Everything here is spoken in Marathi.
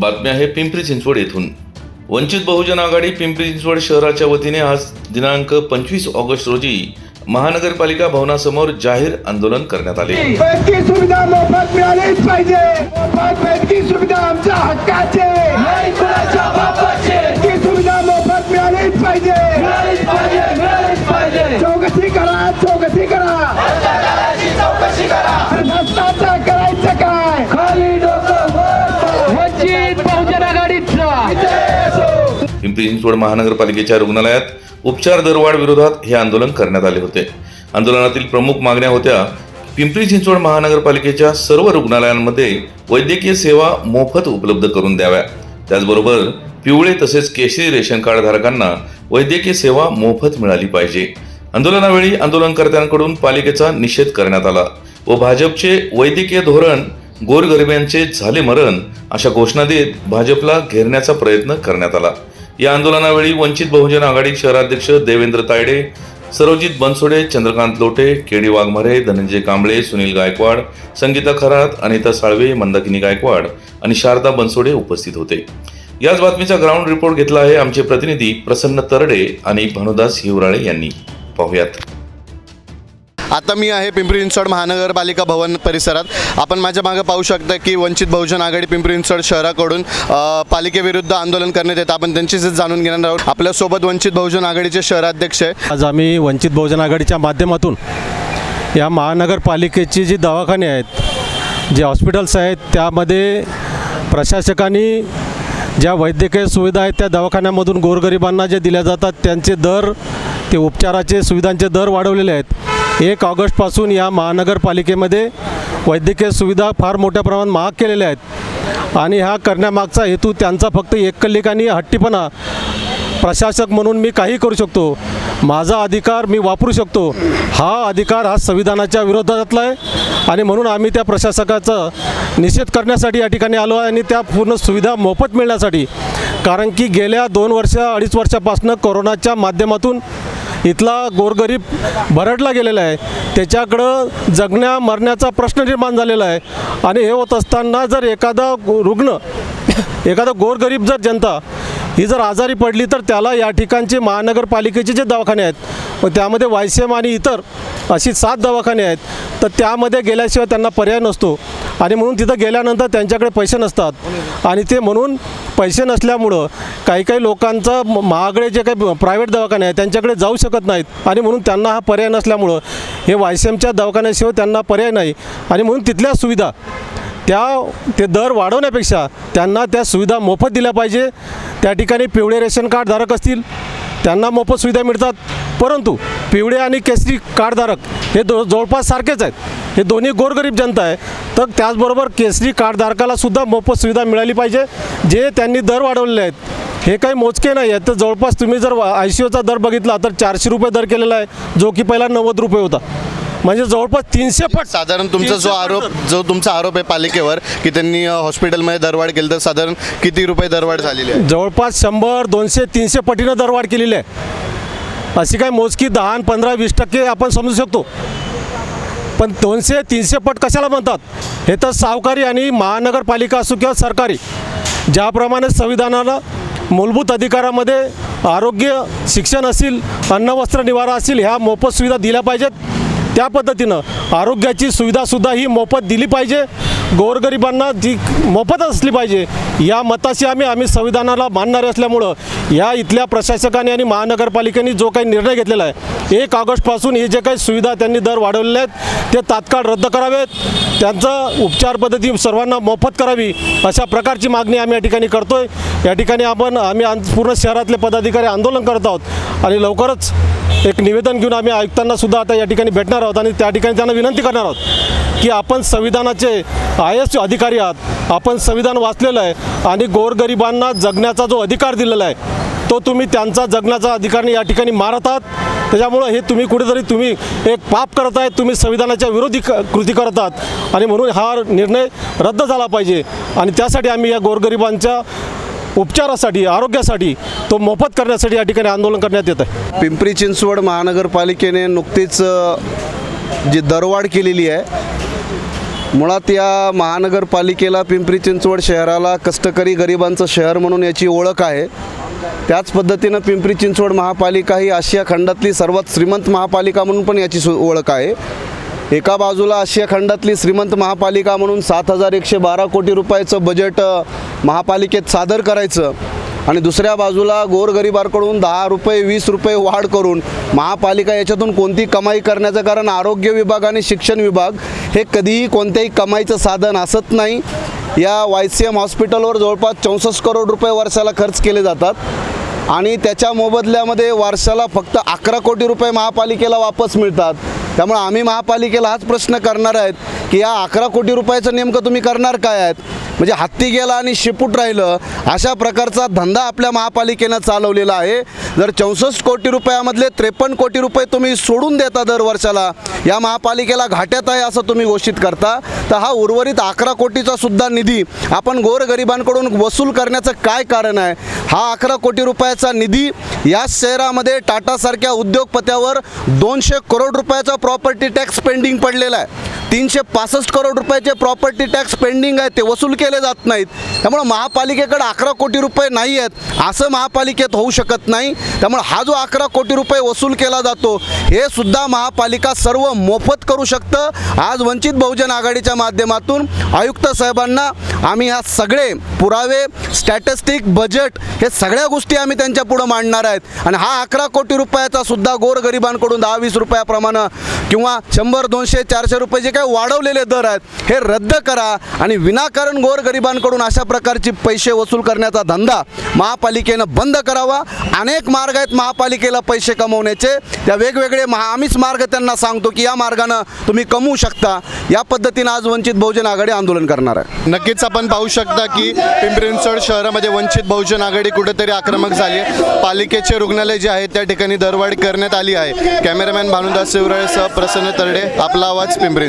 बातमी आहे पिंपरी चिंचवड येथून. वंचित बहुजन आघाडी पिंपरी चिंचवड शहराच्या वतीने आज दिनांक पंचवीस ऑगस्ट रोजी महानगरपालिका भवनासमोर जाहीर आंदोलन करण्यात आले. सुविधा मोफत मिळालीच पाहिजे. सुविधा आमच्या हक्काचे. सुविधा मोफत मिळालीच पाहिजे. पिंपरी चिंचवड महानगरपालिकेच्या रुग्णालयात उपचार दरवाढ विरोधात हे आंदोलन करण्यात आले होते. आंदोलनातील प्रमुख मागण्या होत्या पिंपरी चिंचवड महानगरपालिकेच्या सर्व रुग्णालयांमध्ये वैद्यकीय सेवा मोफत उपलब्ध करून द्याव्या. त्याचबरोबर पिवळे तसेच केशरी रेशन कार्ड धारकांना वैद्यकीय सेवा मोफत मिळाली पाहिजे. आंदोलनावेळी आंदोलनकर्त्यांकडून पालिकेचा निषेध करण्यात आला व भाजपचे वैद्यकीय धोरण गोरगरिबांचे झाले मरण अशा घोषणा देत भाजपला घेरण्याचा प्रयत्न करण्यात आला. या आंदोलनावेळी वंचित बहुजन आघाडी शहराध्यक्ष देवेंद्र तायडे सरोजित बनसोडे चंद्रकांत लोटे केडी वाघमारे धनंजय कांबळे सुनील गायकवाड संगीता खरात अनिता साळवे मंदाकिनी गायकवाड आणि शारदा बनसोडे उपस्थित होते. याच बातमीचा ग्राउंड रिपोर्ट घेतला आहे आमचे प्रतिनिधी प्रसन्न तरडे आणि भानुदास हिवराळे यांनी. पाहुयात. आता मी आहे पिंपरी चिंचवड महानगरपालिका भवन परिसरात. आपण माझ्या मागे पाहू शकता की वंचित बहुजन आघाडी पिंपरी चिंचवड शहराकडून पालिकेविरुद्ध आंदोलन करण्यात येतं. आपण त्यांचीच जाणून घेणार आहोत. आपल्यासोबत वंचित बहुजन आघाडीचे शहराध्यक्ष आहे. आज आम्ही वंचित बहुजन आघाडीच्या माध्यमातून या महानगरपालिकेची जी दवाखाने आहेत जे हॉस्पिटल्स आहेत त्यामध्ये प्रशासकांनी ज्या वैद्यकीय सुविधा आहेत त्या दवाखान्यामधून गोरगरिबांना जे दिल्या जातात त्यांचे दर ते उपचाराचे सुविधांचे दर वाढवलेले आहेत. एक ऑगस्टपासून या महानगरपालिकेमध्ये वैद्यकीय सुविधा फार मोठ्या प्रमाणात महाग केलेल्या आहेत. आणि ह्या करण्यामागचा हेतू त्यांचा फक्त एककल्लिक आणि हट्टीपणा. प्रशासक म्हणून मी काही करू शकतो. माझा अधिकार मी वापरू शकतो. हा अधिकार हा संविधानाच्या विरोधातला आहे. आणि म्हणून आम्ही त्या प्रशासकाचा निषेध करण्यासाठी या ठिकाणी आलो आहे आणि त्या पूर्ण सुविधा मोफत मिळण्यासाठी. कारण की गेल्या दोन वर्ष अडीच वर्षापासून कोरोनाच्या माध्यमातून इथला गोरगरीब भरडला गेलेला आहे. त्याच्याकडं जगण्या मरण्याचा प्रश्न निर्माण झालेला आहे. आणि हे होत असताना जर एखादा गो- रुग्ण एखादा गोरगरीब जर जनता ही जर आजारी पडली तर त्याला या ठिकाणचे महानगरपालिकेचे जे दवाखाने आहेत व त्यामध्ये वायसेम आणि इतर अशी सात दवाखाने आहेत तर त्यामध्ये गेल्याशिवाय त्यांना पर्याय नसतो. आणि म्हणून तिथं गेल्यानंतर त्यांच्याकडे पैसे नसतात. आणि ते म्हणून पैसे नसल्यामुळं काही काही लोकांचं म- महागडे जे काही प्रायव्हेट दवाखाने आहेत त्यांच्याकडे जाऊ शकत नाहीत. आणि म्हणून त्यांना हा पर्याय नसल्यामुळं हे वायसेमच्या दवाखान्याशिवाय त्यांना पर्याय नाही. आणि म्हणून तिथल्या सुविधा त्या ते दर वाढवण्यापेक्षा त्यांना त्या सुविधा मोफत दिल्या पाहिजे. त्या ठिकाणी पिवळे रेशन कार्डधारक असतील त्यांना मोफत सुविधा मिळतात. परंतु पिवळे आणि केसरी कार्डधारक हे दो जवळपास सारखेच आहेत. हे दोन्ही गोरगरीब जनता आहे. तर त्याचबरोबर केसरी कार्डधारकाला सुद्धा मोफत सुविधा मिळाली पाहिजे जे त्यांनी दर वाढवलेले आहेत. हे काही मोजके नाही आहेत. तर जवळपास तुम्ही जर आय सी ओचा दर बघितला तर चारशे रुपये दर केलेला आहे जो की पहिला नव्वद रुपये होता. म्हणजे जवळपास तीनशे पट साधारण तुमचा जो आरोप. जो तुमचा आरोप आहे पालिकेवर की त्यांनी हॉस्पिटलमध्ये दरवाढ केली तर साधारण किती रुपये दरवाढ झालेली आहे? जवळपास शंभर दोनशे तीनशे पटीनं दरवाढ केलेली आहे. अशी काय मोजकी दहा पंधरा वीस टक्के आपण समजू शकतो. पण दोनशे तीनशे पट कशाला म्हणतात? हे तर सावकारी आणि महानगरपालिका असो किंवा सरकारी ज्याप्रमाणे संविधानाला मूलभूत अधिकारामध्ये आरोग्य शिक्षण असेल अन्न वस्त्र निवारा असेल ह्या मोफत सुविधा दिल्या पाहिजेत. त्या पद्धतीनं आरोग्याची सुविधासुद्धा ही मोफत दिली पाहिजे. गोरगरिबांना जी मोफत असली पाहिजे या मताशी आम्ही आम्ही संविधानाला मानणारे असल्यामुळं या इथल्या प्रशासकाने आणि महानगरपालिकेने जो काही निर्णय घेतलेला आहे एक ऑगस्टपासून हे जे काही सुविधा त्यांनी दर वाढवलेले आहेत ते तात्काळ रद्द करावेत. त्यांचं उपचार पद्धती सर्वांना मोफत करावी अशा प्रकारची मागणी आम्ही या ठिकाणी करतोय. या ठिकाणी आपण आम्ही पूर्ण शहरातले पदाधिकारी आंदोलन करत आहोत आणि लवकरच एक निवेदन घेऊन आम्ही आयुक्तांना सुद्धा आता या ठिकाणी भेटणार आहोत आणि त्या ठिकाणी त्यांना विनंती करणार आहोत की आपण संविधानाचे आय एस अधिकारी आहात आपण संविधान वाचलेलं आहे आणि गोरगरिबांना जगण्याचा जो अधिकार दिलेला आहे तो तुम्ही त्यांचा जगण्याचा अधिकार या ठिकाणी मारत आहात. त्याच्यामुळं हे तुम्ही कुठेतरी तुम्ही एक पाप करत आहेत तुम्ही संविधानाच्या विरोधी क- कृती करत आहात. आणि म्हणून हा निर्णय रद्द झाला पाहिजे. आणि त्यासाठी आम्ही या गोरगरिबांच्या उपचारासाठी आरोग्यासाठी तो मोफत करण्यासाठी या ठिकाणी आंदोलन करण्यात येत आहे पिंपरी चिंचवड महानगरपालिकेने नुकतीच जी दरवाढ केलेली आहे मुळात या महानगरपालिकेला पिंपरी चिंचवड शहराला कष्टकरी गरिबांचं शहर म्हणून याची ओळख आहे. त्याच पद्धतीनं पिंपरी चिंचवड महापालिका ही आशिया खंडातली सर्वात श्रीमंत महापालिका म्हणून पण याची सु ओळख आहे. एका बाजूला आशिया खंडातली श्रीमंत महापालिका म्हणून सात हजार एकशे बारा कोटी रुपयाचं बजेट महापालिकेत सादर करायचं आणि दुसऱ्या बाजूला गोरगरिबांकडून दहा रुपये वीस रुपये वाढ करून महापालिका याच्यातून कोणती कमाई करण्याचं कारण आरोग्य विभाग आणि शिक्षण विभाग हे कधीही कोणत्याही कमाईचं साधन असत नाही. या वाय सी एम हॉस्पिटलवर जवळपास चौसष्ट करोड रुपये वर्षाला खर्च केले जातात आणि त्याच्या मोबदल्यामध्ये वर्षाला फक्त अकरा कोटी रुपये महापालिकेला वापस मिळतात. त्यामुळे आम्ही महापालिकेला हाच प्रश्न करणार आहेत की या अकरा कोटी रुपयाचं नेमकं तुम्ही करणार काय आहेत? म्हणजे हत्ती गेला आणि शिपूट राहिलं अशा प्रकारचा धंदा आपल्या महापालिकेनं चालवलेला आहे. जर चौसष्ट कोटी रुपयामधले त्रेपन्न कोटी रुपये तुम्ही सोडून देता दर वर्षाला या महापालिकेला घाट्यात आहे असं तुम्ही घोषित करता. तर हा उर्वरित अकरा कोटीचा सुद्धा निधी आपण गोरगरिबांकडून वसूल करण्याचं काय कारण आहे? हा अकरा कोटी रुपयाचा निधी या शहरामध्ये टाटासारख्या उद्योगपत्यावर दोनशे करोड रुपयाचा प्रॉपर्टी टॅक्स पेंडिंग पडलेला आहे. तीनशे पासष्ट करोड रुपयाचे प्रॉपर्टी टॅक्स पेंडिंग आहे ते वसूल केले जात नाहीत. त्यामुळं महापालिकेकडे अकरा कोटी रुपये नाही आहेत असं महापालिकेत होऊ शकत नाही. त्यामुळे हा जो अकरा कोटी रुपये वसूल केला जातो हे सुद्धा महापालिका सर्व मोफत करू शकतं. आज वंचित बहुजन आघाडीच्या माध्यमातून आयुक्त साहेबांना आम्ही ह्या सगळे पुरावे स्टॅटिस्टिक बजेट हे सगळ्या गोष्टी आम्ही त्यांच्या पुढं मांडणार आहेत. आणि हा अकरा कोटी रुपयाचा सुद्धा गोरगरिबांकडून दहा वीस रुपयाप्रमाणे किंवा शंभर दोनशे चारशे रुपये जे काही वाढवलेले दर आहेत हे रद्द करा आणि विनाकारण गोरगरिबांकडून अशा प्रकारची पैसे वसूल करण्याचा धंदा महापालिकेनं बंद करावा. अनेक मार्ग आहेत महापालिकेला पैसे कमवण्याचे. त्या वेगवेगळे महा आम्हीच मार्ग त्यांना सांगतो की या मार्गानं तुम्ही कमवू शकता. या पद्धतीनं आज वंचित बहुजन आघाडी आंदोलन करणार आहे. नक्कीच आपण पाहू शकता की पिंपरी चिंचवड शहरामध्ये वंचित बहुजन आघाडी कुठेतरी आक्रमक झाली आहे. पालिकेचे रुग्णालय जे आहे त्या ठिकाणी दरवाढ करण्यात आली आहे. कॅमेरामॅन भानुदास शिवराळेसह प्रसन्न तरडे आपला आवाज पिंपरी